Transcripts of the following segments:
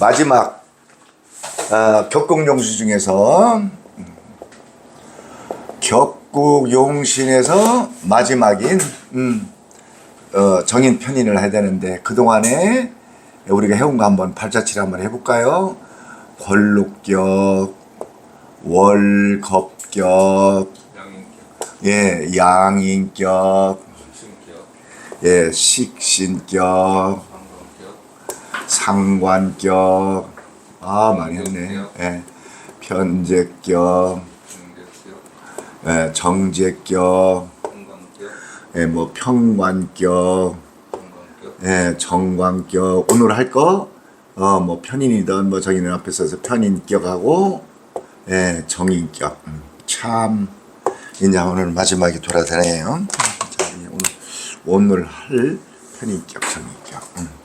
마지막 아, 격국용신 중에서 음, 격국용신에서 마지막인 음, 어, 정인 편인을 해야 되는데 그 동안에 우리가 해온 거 한번 발자취를 한번 해볼까요? 권룩격, 월겁격, 양인격, 예, 양인격, 신격, 예, 식신격, 상관격, 아 많이 했네. 예, 편제격, 예, 정제격, 예, 뭐 평관격, 예, 정관격. 오늘 할 거, 어, 뭐 편인이든 뭐 정인은 앞에 서서 편인격하고, 예, 정인격. 음, 참, 이제 오늘 마지막에 이제 오늘, 오늘 할 편인격, 정인격. 음.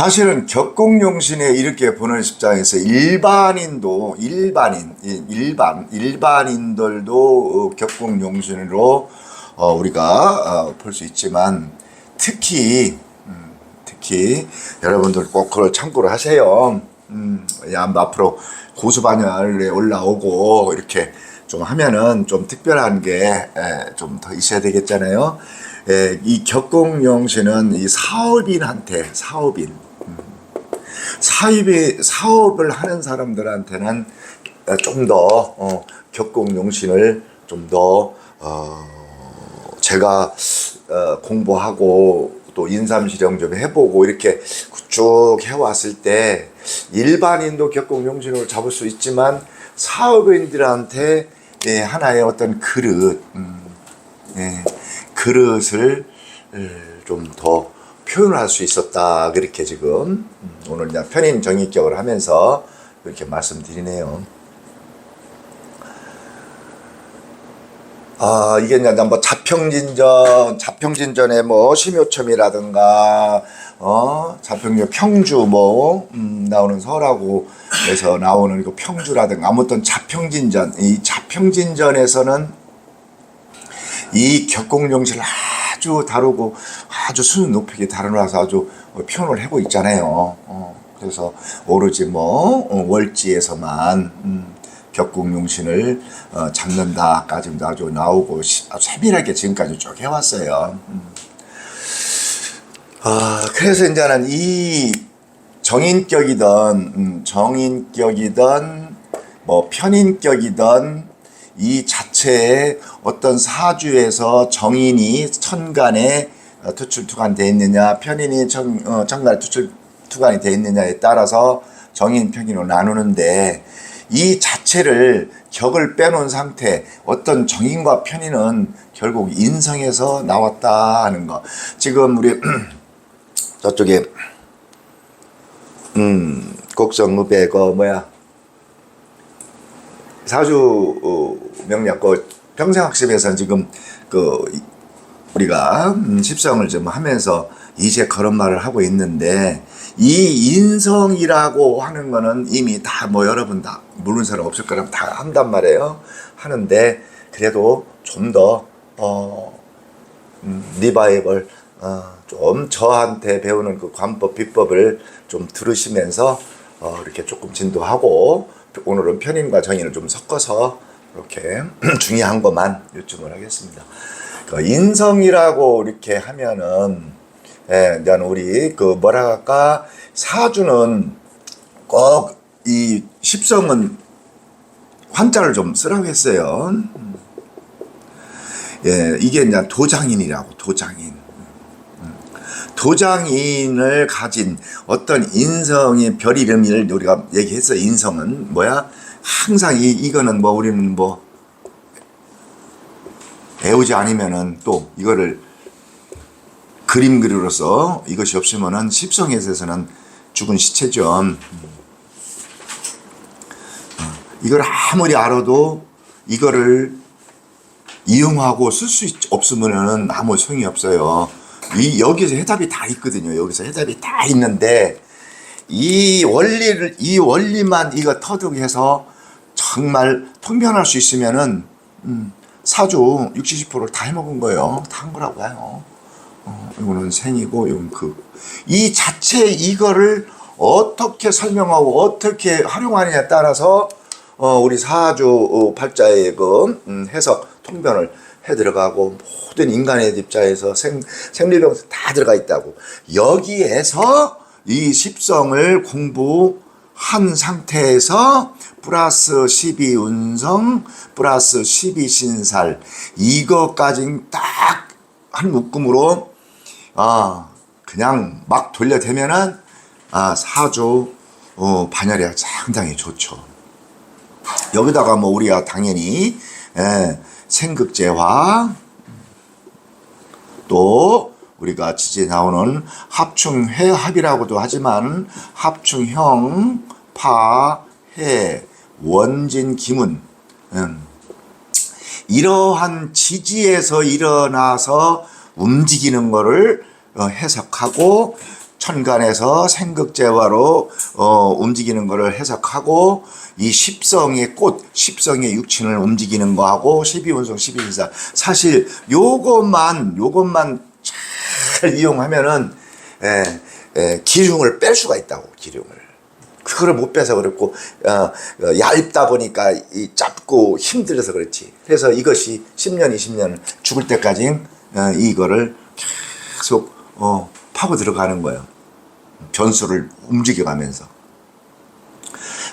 사실은 격공용신에 이렇게 보는 입장에서 일반인도 일반인 이- 일반 일반인들도 어, 격공용신으로 어, 우리가 볼 수 있지만 특히 음, 특히 여러분들 꼭 그걸 참고를 하세요. 음, 야, 앞으로 고수반열에 올라오고 이렇게 좀 하면은 좀 특별한 게 좀 더 있어야 되겠잖아요. 에, 이 격공용신은 이 사업인한테 사업인. 사업이 사업을 하는 사람들한테는 좀더 어, 격공용신을 좀더 어, 제가 어, 공부하고 또 인삼실험 좀 해보고 이렇게 쭉 해왔을 때 일반인도 격공용신으로 잡을 수 있지만 사업인들한테 예, 하나의 어떤 그릇. 음, 예, 그릇을 좀 더 표현할 수 있었다 그렇게 지금 음, 오늘 그냥 편인 정의격을 하면서 이렇게 말씀드리네요. 아 이게 이제 뭐 자평진전 자평진전에 뭐 심요첨이라든가 어 자평역 평주 뭐 음, 나오는 서라고 해서 나오는 그 평주라든가 아무튼 자평진전 이 자평진전에서는 이 격공용신을 아주 다루고 아주 수준 높게 다뤄놔서 아주 표현을 하고 있잖아요. 어, 그래서 오로지 뭐 어, 월지에서만 음, 격공 용신을 어, 잡는다까지 아주 나오고 시- 아주 세밀하게 지금까지 쭉 해왔어요. 음. 아 그래서 이제는 이 정인격이든 음, 정인격이든 뭐 편인격이든 이 자체에 어떤 사주에서 정인이 천간에 어, 투출투간 돼 있느냐 편인이 정, 어, 천간에 투출투간이 돼 있느냐에 따라서 정인 편인으로 나누는데 이 자체를 격을 빼놓은 상태 어떤 정인과 편인은 결국 인성에서 나왔다 하는 거. 지금 우리 저쪽에 음 곡성읍에 그 뭐야 사주 어, 명략 그 평생 학습에서 지금 그 이- 우리가 음, 십성을 좀 하면서 이제 그런 말을 하고 있는데 이 인성이라고 하는 거는 이미 다 뭐 여러분 다 모르는 사람 없을 거라면 다 한단 말이에요. 하는데 그래도 좀더 어, 음, 리바이벌 어, 좀 저한테 배우는 그 관법 비법을 좀 들으시면서 어, 이렇게 조금 진도하고 오늘은 편인과 정인을 좀 섞어서 이렇게 중요한 것만 요청을 하겠습니다. 그 인성이라고 이렇게 하면은 예, 난 우리 그 뭐라 할까 사주는 꼭 이 십성은 환자를 좀 쓰라고 했어요. 예, 이게 이제 도장인이라고 도장인. 도장인을 가진 어떤 인성의 별 이름을 우리가 얘기했어요. 인성은 뭐야? 항상 이 이거는 뭐 우리는 뭐 배우지 않으면은 또 이거를 그림 그리로서 이것이 없으면은 십성에서는 죽은 시체죠. 이걸 아무리 알아도 이거를 이용하고 쓸 수 없으면은 아무 소용이 없어요. 이 여기서 해답이 다 있거든요. 여기서 해답이 다 있는데 이 원리를 이 원리만 이거 터득해서 정말 통변할 수 있으면은 음, 사주 60, 70%를 다 해먹은 거예요. 다 한 거라고 해요. 어, 이거는 생이고 이건 그. 이 자체 이거를 어떻게 설명하고 어떻게 활용하느냐에 따라서 어, 우리 사주 어, 팔자의 그 음, 해석 통변을 해 들어가고 모든 인간의 입자에서 생 생리병 다 들어가 있다고 여기에서 이 십성을 공부한 상태에서 플러스 12 운성 플러스 12 신살 이거까지 딱 한 묶음으로 아 그냥 막 돌려대면은 아 사주 어, 반열이 상당히 좋죠. 여기다가 뭐 우리가 당연히 예, 생극제화 또 우리가 지지에 나오는 합충회합이라고도 하지만 합충형 파해 원진 기문 음, 이러한 지지에서 일어나서 움직이는 거를 어, 해석하고 천간에서 생극제화로 어, 움직이는 거를 해석하고 이 십성의 꽃, 십성의 육친을 움직이는 거하고 십이운성, 십이인사 사실 요것만 요것만 잘 이용하면은 에, 에, 기흉을 뺄 수가 있다고 기흉을. 그거를 못 빼서 그렇고 어, 어, 얇다 보니까 이 짧고 힘들어서 그렇지. 그래서 이것이 10년, 20년 죽을 때까지 어, 이거를 계속 어, 파고 들어가는 거예요. 변수를 움직여가면서.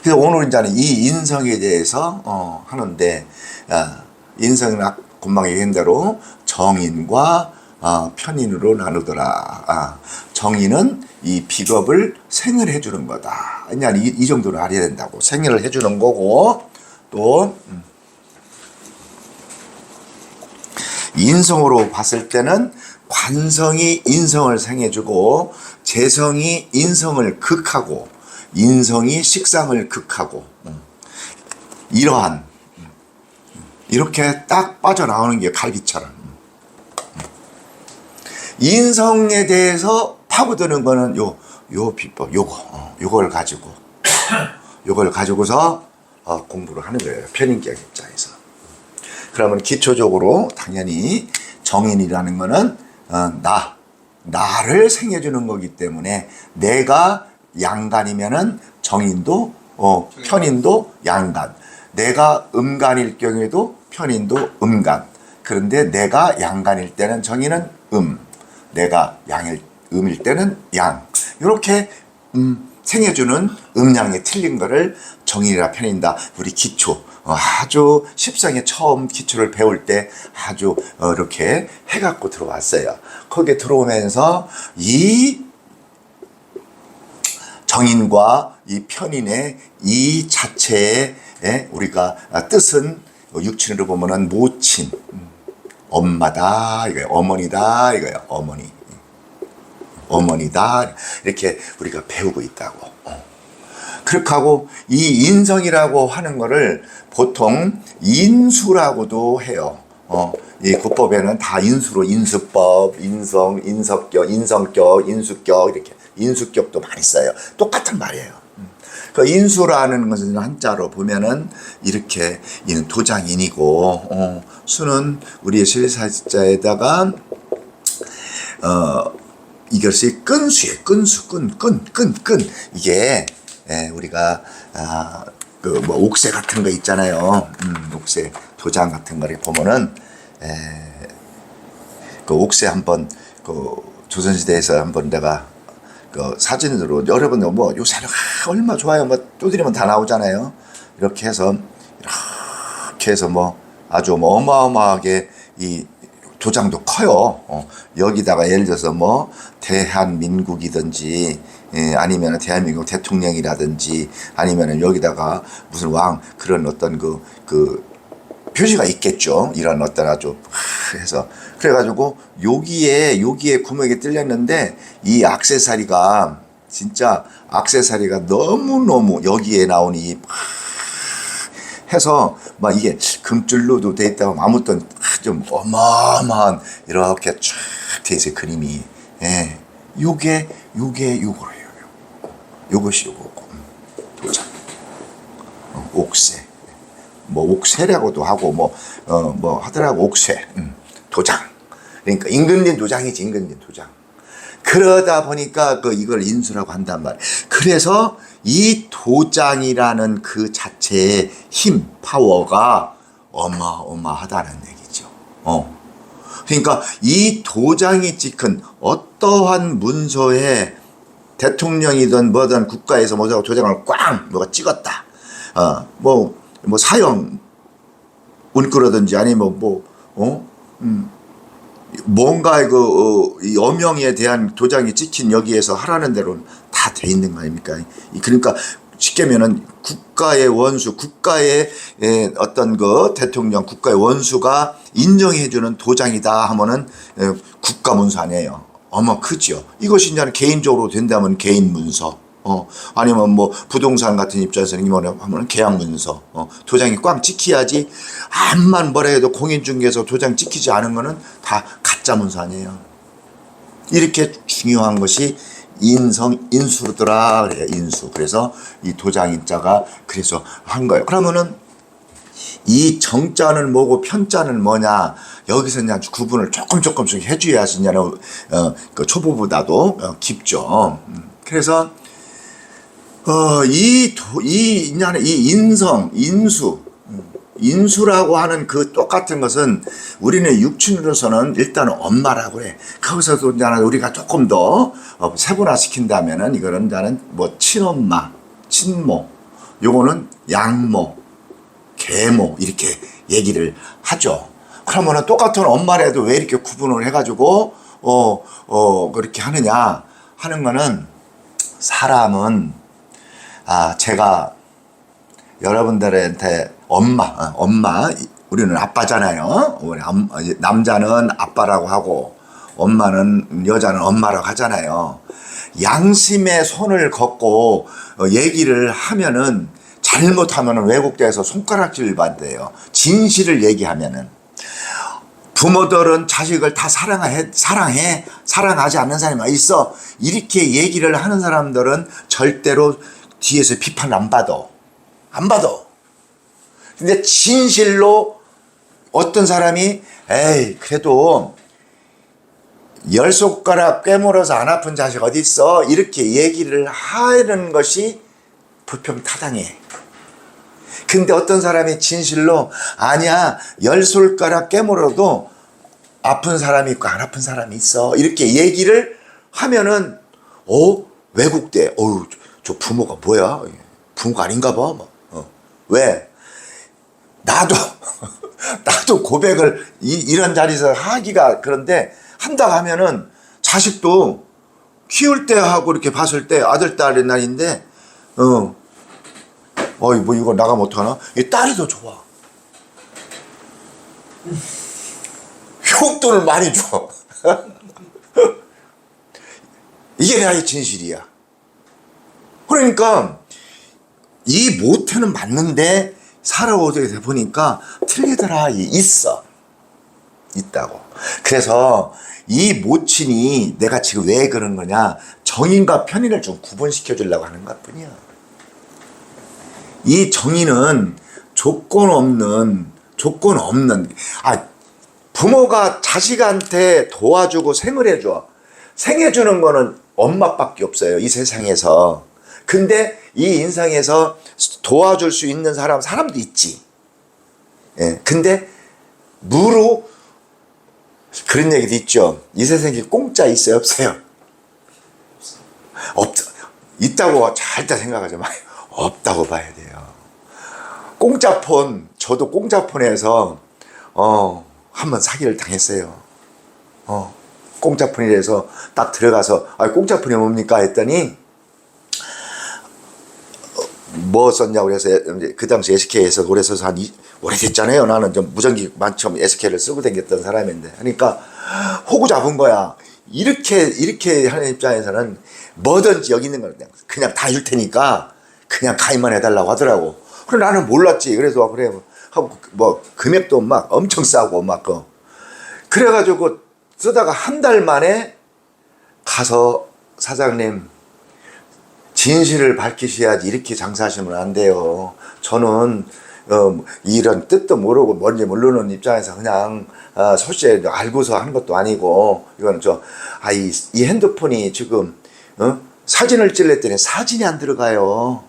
그래서 오늘 이제는 이 인성에 대해서 어, 하는데 아, 인성은 아- 금방 얘기한 대로 정인과 어, 편인으로 나누더라. 아, 정인은 이 비겁을 생을 해주는 거다. 그냥 이, 이 정도로 알아야 된다고. 생을 해주는 거고 또 음, 인성으로 봤을 때는 관성이 인성을 생해주고 재성이 인성을 극하고 인성이 식상을 극하고 음. 이러한 음, 이렇게 딱 빠져나오는 게 갈비처럼 음. 인성에 대해서 파고드는 거는 요, 요 비법, 요거, 어, 요걸 가지고, 요걸 가지고서 어, 공부를 하는 거예요. 편인격 입장에서. 그러면 기초적으로 당연히 정인이라는 거는 어, 나, 나를 생해주는 거기 때문에 내가 양간이면은 정인도 어, 편인도 양간. 내가 음간일 경우에도 편인도 음간. 그런데 내가 양간일 때는 정인은 음, 내가 양일 음일 때는 양. 이렇게 음, 생해주는 음양이 틀린 거를 정인이라 편인다. 우리 기초 어, 아주 십상에 처음 기초를 배울 때 아주 어, 이렇게 해갖고 들어왔어요. 거기에 들어오면서 이 정인과 이 편인의 이 자체의 예, 우리가 아, 뜻은 육친으로 보면은 모친, 음, 엄마다 이거예요. 어머니다 이거예요. 어머니. 어머니다 이렇게 우리가 배우고 있다고. 어. 그렇게 하고 이 인성이라고 하는 거를 보통 인수라고도 해요. 어, 이 국법에는 다 인수로 인수법, 인성, 인석격, 인성격, 인수격 이렇게 인수격도 많이 써요. 똑같은 말이에요. 음. 그 인수라는 것은 한자로 보면은 이렇게 이는 도장인이고 어, 수는 우리의 실사자에다가 어 이것이 끈수에 끈수 끈 끈 끈 끈 이게 예, 우리가 아, 그뭐 옥새 같은 거 있잖아요. 음, 옥새 도장 같은 거를 보면은 에, 그 옥새 한번 그 조선시대에서 한번 내가 그 사진으로 여러분들 뭐 요새는 아, 얼마 좋아요. 뭐 두드리면 다 나오잖아요. 이렇게 해서 이렇게 해서 뭐 아주 뭐 어마어마하게 이 도장도 커요. 어, 여기다가 예를 들어서 뭐 대한민국이든지 예, 아니면 대한민국 대통령이라든지 아니면 여기다가 무슨 왕 그런 어떤 그, 그 표시가 있겠죠. 이런 어떤 아주 하, 해서. 그래가지고 여기에 여기에 구멍이 뚫렸는데 이 악세사리가 진짜 악세사리가 너무 너무 여기에 나오는 이 해서 막 이게 금줄로도 돼 있다고 아무튼 좀 어마어마한 이렇게 쫙돼 있어요 그림이. 예. 요게 요게 요거예 요 요것이 요거고 음, 도장 어, 옥새 뭐 옥새라고도 하고 뭐어 뭐 하더라고 옥새 음, 도장 그러니까 임금님 도장이지 임금님 도장. 그러다 보니까 그 이걸 인수라고 한단 말이에요. 그래서 이 도장이라는 그 자체의 힘, 파워가 어마어마하다는 얘기죠. 어. 그러니까 이 도장이 찍힌 어떠한 문서에 대통령이든 뭐든 국가에서 뭐고 도장을 꽝 누가 찍었다. 어, 뭐, 뭐 사형 문구라든지 아니면 뭐, 어? 음, 뭔가 그, 어, 이 어명에 대한 도장이 찍힌 여기에서 하라는 대로는 다 돼 있는 거 아닙니까? 이- 그러니까 쉽게 하면은 국가의 원수, 국가의 에, 어떤 그 대통령, 국가의 원수가 인정해주는 도장이다 하면은 에, 국가 문서 아니에요. 어마 크죠. 이것이 이제 개인적으로 된다면 개인 문서. 어, 아니면 뭐 부동산 같은 입장에서는 이거는 하면 계약 문서. 어, 도장이 꽝 찍혀야지 암만 뭐라 해도 공인중개에서 도장 찍히지 않은 거는 다 가짜 문서 아니에요. 이렇게 중요한 것이 인성 인수더라 그래요 인수 그래서 이 도장인자가 그래서 한 거예요 그러면은 이 정자는 뭐고 편자는 뭐냐 여기서 그냥 구분을 조금 조금씩 해줘야 하시냐는 어, 그 초보보다도 어, 깊죠 음, 그래서 어 이이 이 인성 인수 음, 인수라고 하는 그 똑같은 것은 우리는 육친으로서는 일단 엄마라고 해. 거기서도 이제 우리가 조금 더 어, 세분화 시킨다면은 이거는 나는 뭐 친엄마, 친모, 요거는 양모, 계모 이렇게 얘기를 하죠. 그러면은 똑같은 엄마라도 왜 이렇게 구분을 해가지고 어, 어, 그렇게 하느냐 하는 거는 사람은 아, 제가 여러분들한테 엄마, 어, 엄마, 우리는 아빠잖아요. 남자는 아빠라고 하고, 엄마는, 여자는 엄마라고 하잖아요. 양심의 손을 걷고 어, 얘기를 하면은, 잘못하면은 왜곡돼서 손가락질 받대요. 진실을 얘기하면은. 부모들은 자식을 다 사랑해, 사랑해, 사랑하지 않는 사람이 있어. 이렇게 얘기를 하는 사람들은 절대로 뒤에서 비판 안 받아. 안 받아. 근데 진실로 어떤 사람이, 에이, 그래도 열 손가락 꿰물어서 안 아픈 자식 어디 있어? 이렇게 얘기를 하는 것이 불평타당해. 근데 어떤 사람이 진실로 아니야 열 손가락 깨물어도 아픈 사람이 있고 안 아픈 사람이 있어 이렇게 얘기를 하면은 어 왜곡돼 어우 저- 저 부모가 뭐야 부모가 아닌가 봐 뭐. 어. 왜 나도 나도 고백을 이, 이런 자리에서 하기가 그런데 한다 하면은 자식도 키울 때 하고 이렇게 봤을 때 아들 딸의 날인데 어 어이 뭐 이거 나가면 어떡하나? 이 딸이 더 좋아. 용돈을 많이 줘. 이게 나의 진실이야. 그러니까 이 모태는 맞는데 살아오게 보니까 틀리더라 이 있어 있다고. 그래서 이 모친이 내가 지금 왜 그런 거냐 정인과 편인을 좀 구분시켜 주려고 하는 것 뿐이야. 이 정의는 조건 없는 조건 없는 아 부모가 자식한테 도와주고 생을 해줘. 생해주는 거는 엄마밖에 없어요 이 세상에서. 근데 이 인상에서 도와줄 수 있는 사람 사람도 있지. 예 근데 무로 그런 얘기도 있죠. 이 세상에 공짜 있어요 없어요? 없 있다고 절대 생각하지 마요. 없다고 봐야 돼요. 공짜폰 저도 공짜폰에서 어 한 번 사기를 당했어요. 어 공짜폰이라서 딱 들어가서 아 공짜폰이 뭡니까 했더니 어, 뭐 썼냐고 그래서 그 당시 SK에서 오래 써서 한 이, 오래됐잖아요. 나는 좀 무전기 만점 SK를 쓰고 다녔던 사람인데 그러니까 호구 잡은 거야. 이렇게 이렇게 하는 입장에서는 뭐든지 여기 있는 걸 그냥, 그냥 다 줄 테니까 그냥 가입만 해달라고 하더라고. 그래 나는 몰랐지. 그래서 그래 하고 뭐 금액도 막 엄청 싸고 막 그. 그래가지고 쓰다가 한 달 만에 가서 사장님 진실을 밝히셔야지 이렇게 장사하시면 안 돼요. 저는 어, 이런 뜻도 모르고 뭔지 모르는 입장에서 그냥 어, 소시에 알고서 하는 것도 아니고 이거는 저아이 이 핸드폰이 지금 어? 사진을 찍랬더니 사진이 안 들어가요.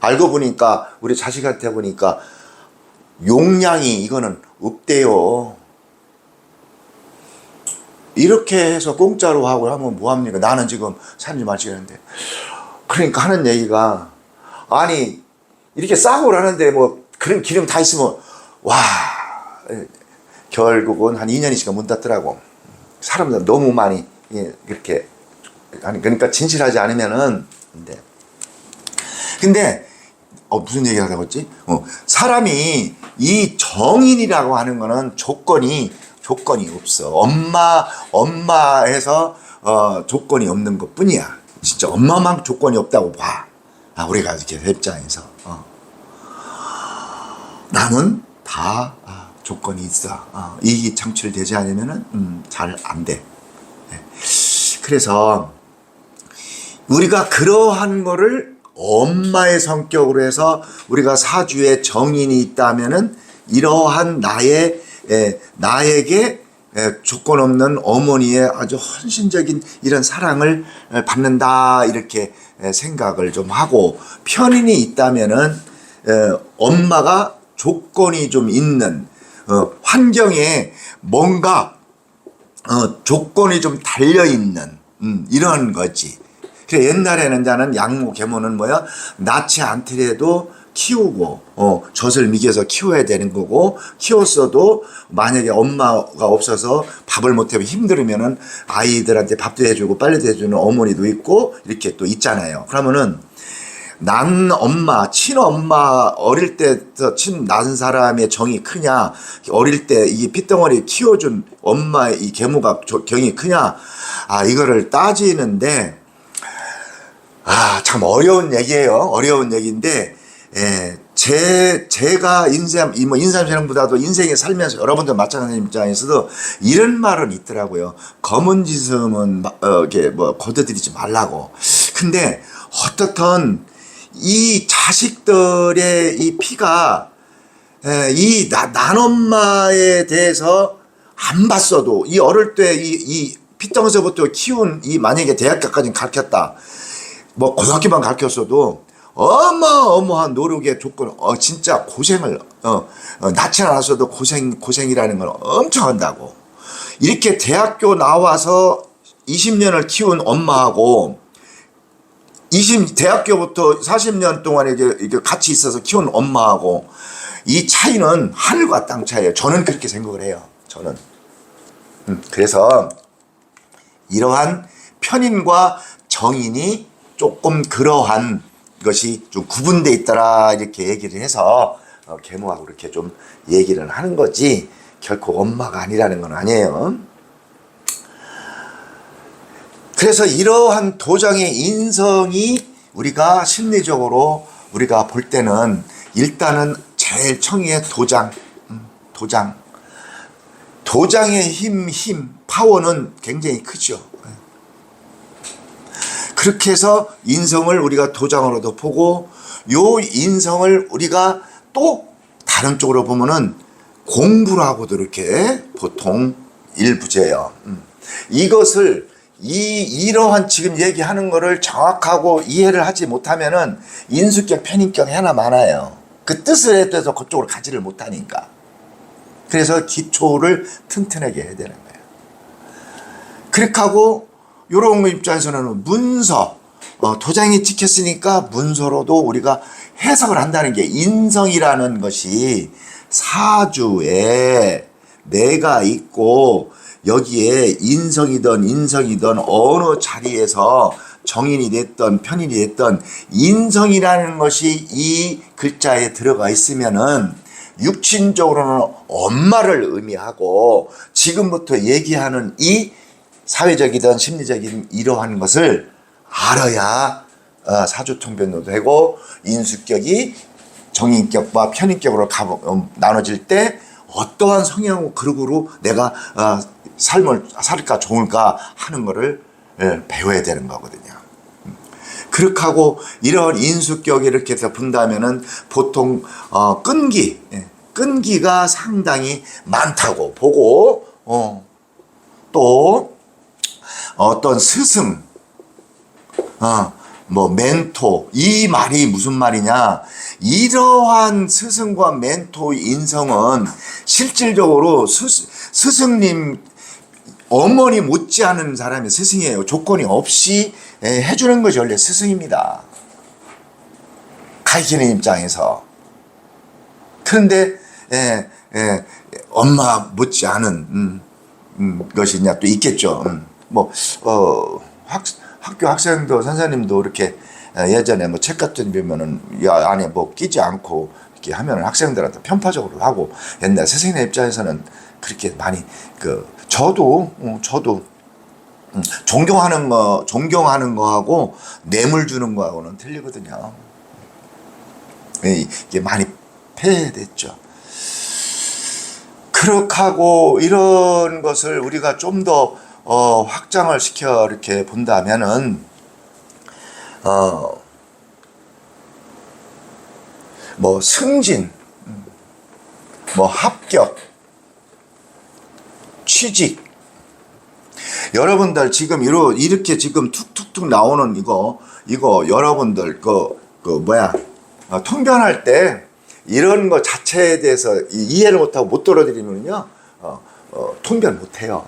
알고 보니까 우리 자식한테 보니까 용량이 이거는 없대요. 이렇게 해서 공짜로 하고 하면 뭐합니까? 나는 지금 사람이 마시는데. 그러니까 하는 얘기가, 아니, 이렇게 싸고 하는데 뭐 그런 기름 다 있으면, 와, 에, 결국은 한 2년 있으니까 문 닫더라고. 사람들 너무 많이, 예, 이렇게. 아니, 그러니까 진실하지 않으면은, 근데. 근데, 어, 무슨 얘기 하다고 했지? 어, 사람이 이 정인이라고 하는 거는 조건이, 조건이 없어. 엄마, 엄마에서, 어, 조건이 없는 것 뿐이야. 진짜 엄마만 조건이 없다고 봐. 아, 우리가 이렇게 입장에서. 어. 남은 다 아, 조건이 있어. 어, 이익이 창출되지 않으면은, 음, 잘 안 돼. 네. 그래서, 우리가 그러한 거를 엄마의 성격으로 해서 우리가 사주에 정인이 있다면은 이러한 나의 에, 나에게 에, 조건 없는 어머니의 아주 헌신적인 이런 사랑을 에, 받는다 이렇게 에, 생각을 좀 하고 편인이 있다면은 에, 엄마가 조건이 좀 있는 어, 환경에 뭔가 어, 조건이 좀 달려 있는 음, 이런 거지. 그래 옛날에는 자는 양모 계모는 뭐야? 낳지 않더라도 키우고 어 젖을 먹여서 키워야 되는 거고 키웠어도 만약에 엄마가 없어서 밥을 못하면 힘들으면은 아이들한테 밥도 해주고 빨래도 해주는 어머니도 있고 이렇게 또 있잖아요. 그러면은 난 엄마, 친엄마 어릴 때부터 친 낳은 사람의 정이 크냐, 어릴 때 이 핏덩어리 키워준 엄마의 이 계모가 조- 경이 크냐, 아 이거를 따지는데 아, 참 어려운 얘기예요. 어려운 얘기인데, 예, 제, 제가 이뭐 인삼신앙보다도 인생에 살면서 여러분들 마찬가지 입장에서도 이런 말은 있더라고요. 검은 마- 어, 이렇게 뭐, 거둬들이지 말라고. 근데, 어떻든, 이 자식들의 이 피가, 에, 이 나, 난 엄마에 대해서 안 봤어도 이 어릴 때 이이 핏덩어서부터 키운 이 만약에 대학교까지 가르쳤다 뭐 고등학교만 가르쳤어도 어마어마한 노력의 조건 어 진짜 고생을 어, 어 낳지 않았어도 고생 고생이라는 걸 엄청 한다고 이렇게 대학교 나와서 20년을 키운 엄마하고 20 대학교부터 40년 동안 이게, 이게 같이 있어서 키운 엄마하고 이 차이는 하늘과 땅 차이예요. 저는 그렇게 생각을 해요. 저는. 음, 그래서 이러한 편인과 정인이 조금 그러한 것이 좀 구분돼 있더라 이렇게 얘기를 해서 어, 계모하고 이렇게 좀 얘기를 하는 거지 결코 엄마가 아니라는 건 아니에요. 그래서 이러한 도장의 인성이 우리가 심리적으로 우리가 볼 때는 일단은 제일 청의의 도장, 음, 도장. 도장의 힘, 힘, 파워는 굉장히 크죠. 예. 그렇게 해서 인성을 우리가 도장으로도 보고 요 인성을 우리가 또 다른 쪽으로 보면은 공부를 하고도 이렇게 보통 일부재요. 음. 이것을 이 이러한 지금 얘기하는 거를 정확하고 이해를 하지 못하면은 인수격 편인격 하나 많아요. 그 뜻을 해서 그쪽으로 가지를 못하니까. 그래서 기초를 튼튼하게 해야 되는 거예요. 그렇게 하고 요런 거 입장에서는 문서 어, 도장이 찍혔으니까 문서로도 우리가 해석을 한다는 게 인성이라는 것이 사주에 내가 있고 여기에 인성이든 인성이든 어느 자리에서 정인이 됐던 편인이 됐던 인성이라는 것이 이 글자에 들어가 있으면은 육신적으로는 엄마를 의미하고 지금부터 얘기하는 이 사회적이든 심리적인 이러한 것을 알아야 어, 사주통변도 되고 인수격이 정인격과 편인격으로 가, 어, 나눠질 때 어떠한 성향 그룹으로 내가 어, 삶을 살까 좋을까 하는 거를 예, 배워야 되는 거거든요. 음. 그렇게 하고 이런 인수격이 이렇게 해서 본다면은 보통 어, 끈기, 예, 끈기가 상당히 많다고 보고 어, 또 어떤 스승, 어, 뭐 멘토 이 말이 무슨 말이냐? 이러한 스승과 멘토 인성은 실질적으로 스, 스승님 어머니 못지않은 사람이 스승이에요. 조건이 없이 예, 해주는 것이 원래 스승입니다. 가르치는 입장에서. 그런데 예, 예, 엄마 못지않은 음, 음, 것이 또 있겠죠. 음, 뭐 어, 학, 학교 학생도 선생님도 이렇게 예, 예전에 뭐 책 같은 야 안에 뭐 끼지 않고 이렇게 하면 학생들한테 편파적으로 하고 옛날 선생님 입장에서는 그렇게 많이 그 저도 어, 저도 음, 존경하는 거 존경하는 거하고 뇌물 주는 거하고는 틀리거든요. 예, 이게 많이 폐해됐죠. 그렇게 하고 이런 것을 우리가 좀더 어, 확장을 시켜 이렇게 본다면은 어, 뭐 승진, 음, 뭐 합격, 취직. 여러분들 지금 이러, 이렇게 지금 툭툭툭 나오는 이거 이거 여러분들 그, 그 뭐야 어, 통변할 때 이런 거 자체에 대해서 이- 이해를 못하고 못 들어드리면요 어, 어, 통변 못해요.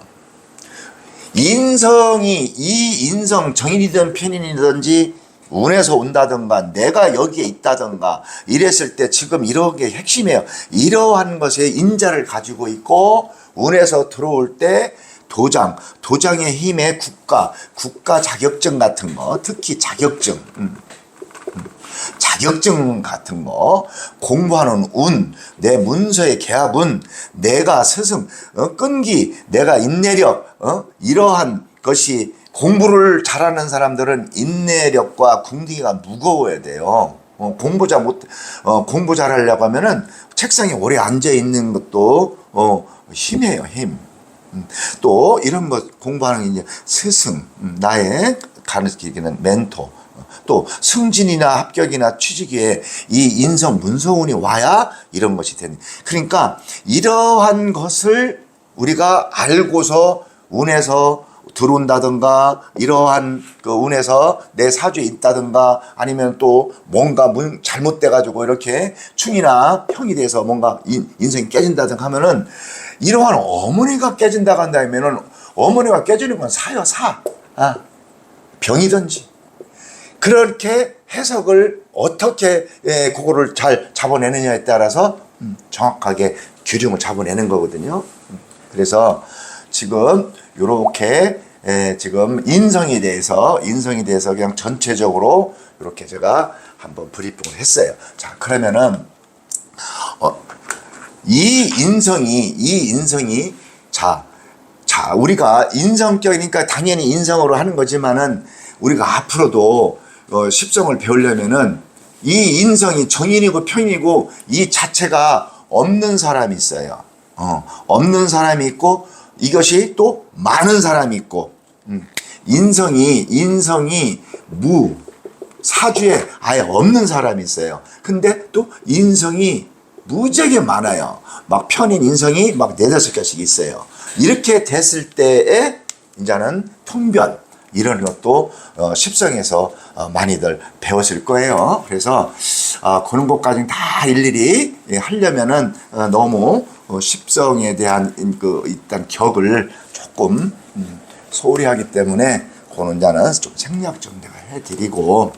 인성이 이 인성 정인이든 편인이든지 운에서 온다든가 내가 여기에 있다든가 이랬을 때 지금 이런 게 핵심이에요. 이러한 것에 인자를 가지고 있고 운에서 들어올 때 도장, 도장의 힘에 국가, 국가 자격증 같은 거, 특히 자격증. 음. 자격증 같은 거 공부하는 운, 내 문서의 계합은 내가 스승, 어, 끈기, 내가 인내력, 어, 이러한 것이 공부를 잘하는 사람들은 인내력과 궁디가 무거워야 돼요. 어, 공부 잘 못, 어, 공부 잘하려고 하면은 책상에 오래 앉아 있는 것도 어, 힘이에요, 힘. 음, 또 이런 것 공부하는 게 이제 스승, 음, 나의 가르치기는 멘토, 어, 또 승진이나 합격이나 취직에 이 인성 문서운이 와야 이런 것이 되는. 그러니까 이러한 것을 우리가 알고서 운에서 들어온다든가 이러한 그 운에서 내 사주에 있다든가 아니면 또 뭔가 문 잘못돼 가지고 이렇게 충이나 평이 돼서 뭔가 인, 인생이 깨진다든가 하면은 이러한 어머니가 깨진다고 한다면은 어머니가 깨지는 건 사요 사 아, 병이든지 그렇게 해석을 어떻게 예, 그거를 잘 잡아내느냐에 따라서 음, 정확하게 규정을 잡아내는 거거든요. 음, 그래서 지금 이렇게 예, 지금 인성에 대해서 인성에 대해서 그냥 전체적으로 이렇게 제가 한번 브리핑을 했어요. 자 그러면은 어, 이 인성이 이 인성이 자, 자 우리가 인성격이니까 당연히 인성으로 하는 거지만은 우리가 앞으로도 어, 십성을 배우려면은 이 인성이 정인이고 편이고 이 자체가 없는 사람이 있어요. 어, 없는 사람이 있고 이것이 또 많은 사람이 있고 음, 인성이 인성이 무 사주에 아예 없는 사람이 있어요. 근데 또 인성이 무지하게 많아요. 막 편인 인성이 막 네다섯 개씩 있어요. 이렇게 됐을 때에 이제는 통변 이런 것도 어, 십성에서 어, 많이들 배웠을 거예요. 그래서 아, 그런 것까지 다 일일이 예, 하려면은 어, 너무 어, 십성에 대한 인- 그 일단 격을 조금 음, 소홀히 하기 때문에 그는 이제는 좀 생략 좀 내가 해드리고